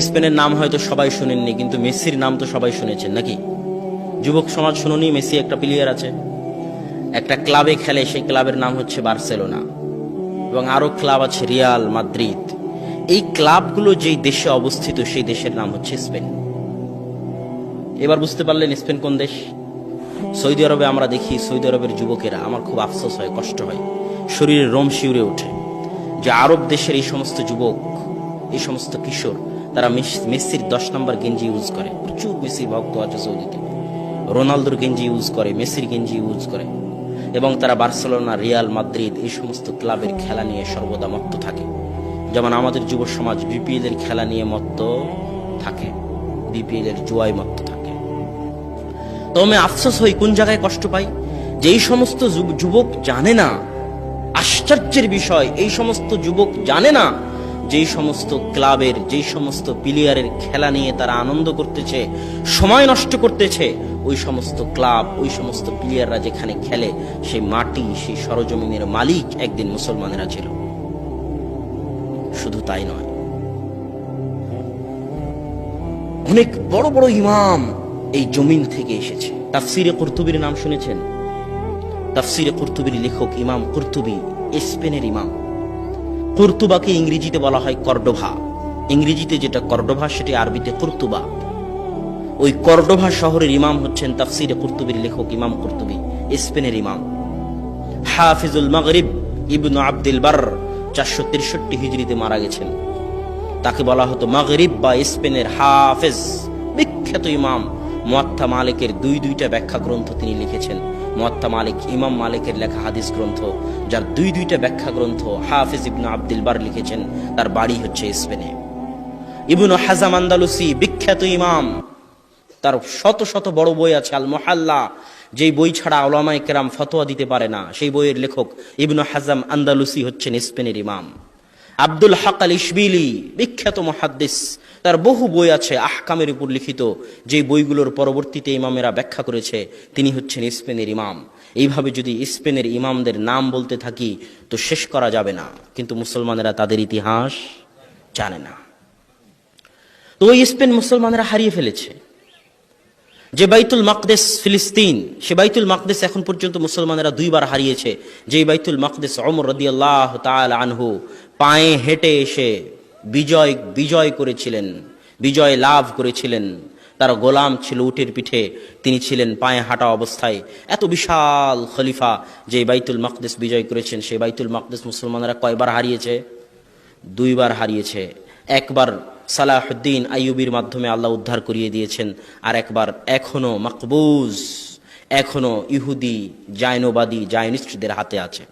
স্পেনের নাম হয়তো সবাই শুনেননি, কিন্তু মেসির নাম তো সবাই শুনেছেন, নাকি? যুবক সমাজ শুনুনি মেসি একটা প্লেয়ার আছে? একটা ক্লাবে খেলে, সেই ক্লাবের নাম হচ্ছে বার্সেলোনা। এবং আরও ক্লাব আছে রিয়াল মাদ্রিদ। এই ক্লাবগুলো যেই দেশে অবস্থিত, সেই দেশের নাম হচ্ছে স্পেন। এবার বুঝতে পারলেন স্পেন কোন দেশ? সৌদি আরবে আমরা দেখি, সৌদি আরবের যুবকেরা, আমার খুব আফসোস হয়, কষ্ট হয়। শরীরে রোম শিউরে ওঠে। যে আরব দেশের এই সমস্ত যুবক, এই সমস্ত কিশোর তারা মেস- মেসির দশ নম্বর গেঞ্জি ইউজ করে। প্রচুর মেসির ভক্ত আছে সৌদিতে। রোনালদোর গেঞ্জি ইউজ করে, মেসির গেঞ্জি ইউজ করে। এবং তারা বার্সেলোনা, রিয়াল মাদ্রিদ এই সমস্ত ক্লাবের খেলা নিয়ে সর্বদা মত্ত থাকে। যেমন আমাদের যুব সমাজ বিপিএল এর খেলা নিয়ে মত্ত থাকে। বিপিএল এর জুয়ায় মত্ত থাকে। তো আমি আফসোস হই কোন জায়গায় কষ্ট পাই? যে এই সমস্ত যুব- যুবক জানে না। আশ্চর্যের বিষয়, এই সমস্ত যুবক জানে না যেই সমস্ত ক্লাবের, যেই সমস্ত প্লেয়ারের খেলা নিয়ে তারা আনন্দ করতেছে, সময় নষ্ট করতেছে, ওই সমস্ত ক্লাব, ওই সমস্ত প্লেয়াররা যেখানে খেলে, সেই মাটি, সেই সরজমিনের মালিক একদিন মুসলমানেরা ছিল। শুধু তাই নয়। অনেক বড় বড় ইমাম এই জমিন থেকে এসেছে। তাফসিরে কুর্তুবির নাম শুনেছেন? তাফসিরে কুর্তুবির লেখক ইমাম কুর্তুবি, স্পেনের ইমাম। কুর্তুবাকে ইংরেজিতে বলা হয় কর্ডোভা। ইংরেজিতে যেটা কর্ডোভা, সেটি আরবিতে কুর্তুবা। ওই কর্ডোভা শহরের ইমাম হচ্ছেন তাফসিরে কুর্তুবির লেখক ইমাম কুর্তুবি, স্পেনের ইমাম। হাফিজুল মাগরিব ইবনু আব্দুল বার চারশো তেষট্টি হিজড়িতে মারা গেছেন। তাকে বলা হতো মাগরিব বা স্পেনের হাফেজ। বিখ্যাত ইমাম মোয়াত্তা মালিকের দুই দুইটা ব্যাখ্যা গ্রন্থ তিনি লিখেছেন। মোয়াত্তা মালিক, ইমাম মালিকের লেখা হাদিস গ্রন্থ, যার দুই দুইটা ব্যাখ্যা গ্রন্থ হাফেজ ইবনু আব্দুল বার লিখেছেন, তার বাড়ি হচ্ছে স্পেনে। ইবনু হাজাম আন্দালুসি, বিখ্যাত ইমাম, তার শত শত বড় বই আছে আল মোহাল্লা যেই বই ছাড়া ওলামাই কেরাম ফতোয়া দিতে পারে না, সেই বইয়ের লেখক ইবনু হাজাম আন্দালুসি হচ্ছেন স্পেনের ইমাম। আব্দুল হক আল ইসবিলি বিখ্যাত মহাদ্দিস। তার বহু বই আছে আহকামের উপর লিখিত। যে বইগুলোর পরবর্তীতে ইমামেরা ব্যাখ্যা করেছে, তিনি হচ্ছেন স্পেনের ইমাম। এইভাবে যদি স্পেনের ইমামদের নাম বলতে থাকি, তো শেষ করা যাবে না। কিন্তু মুসলমানেরা তাদের ইতিহাস জানে না। তো ওই স্পেন মুসলমানেরা হারিয়ে ফেলেছে। যে বাইতুল মাকদেস ফিলিস্তিন, সে বাইতুল মাকদেস এখন পর্যন্ত মুসলমানেরা দুইবার হারিয়েছে। যে বাইতুল মাকদেস অমর রদিয়াল্লাহ তাল আনহু পায়ে হেঁটে এসে বিজয় বিজয় করেছিলেন, বিজয় লাভ করেছিলেন। তার গোলাম ছিল উটের পিঠে, তিনি ছিলেন পায়ে হাঁটা অবস্থায়। এত বিশাল খলিফা যে বাইতুল মাকদেস বিজয় করেছেন সেই বাইতুল মাকদেস মুসলমানেরা কয়বার হারিয়েছে? দুইবার হারিয়েছে। একবার সালাহুদ্দিন আইয়ুবির মাধ্যমে আল্লাহ উদ্ধার করিয়ে দিয়েছেন, আর একবার এখনও মাকবুজ, এখনও ইহুদি, জায়নবাদী, জায়নিস্টদের হাতে আছে।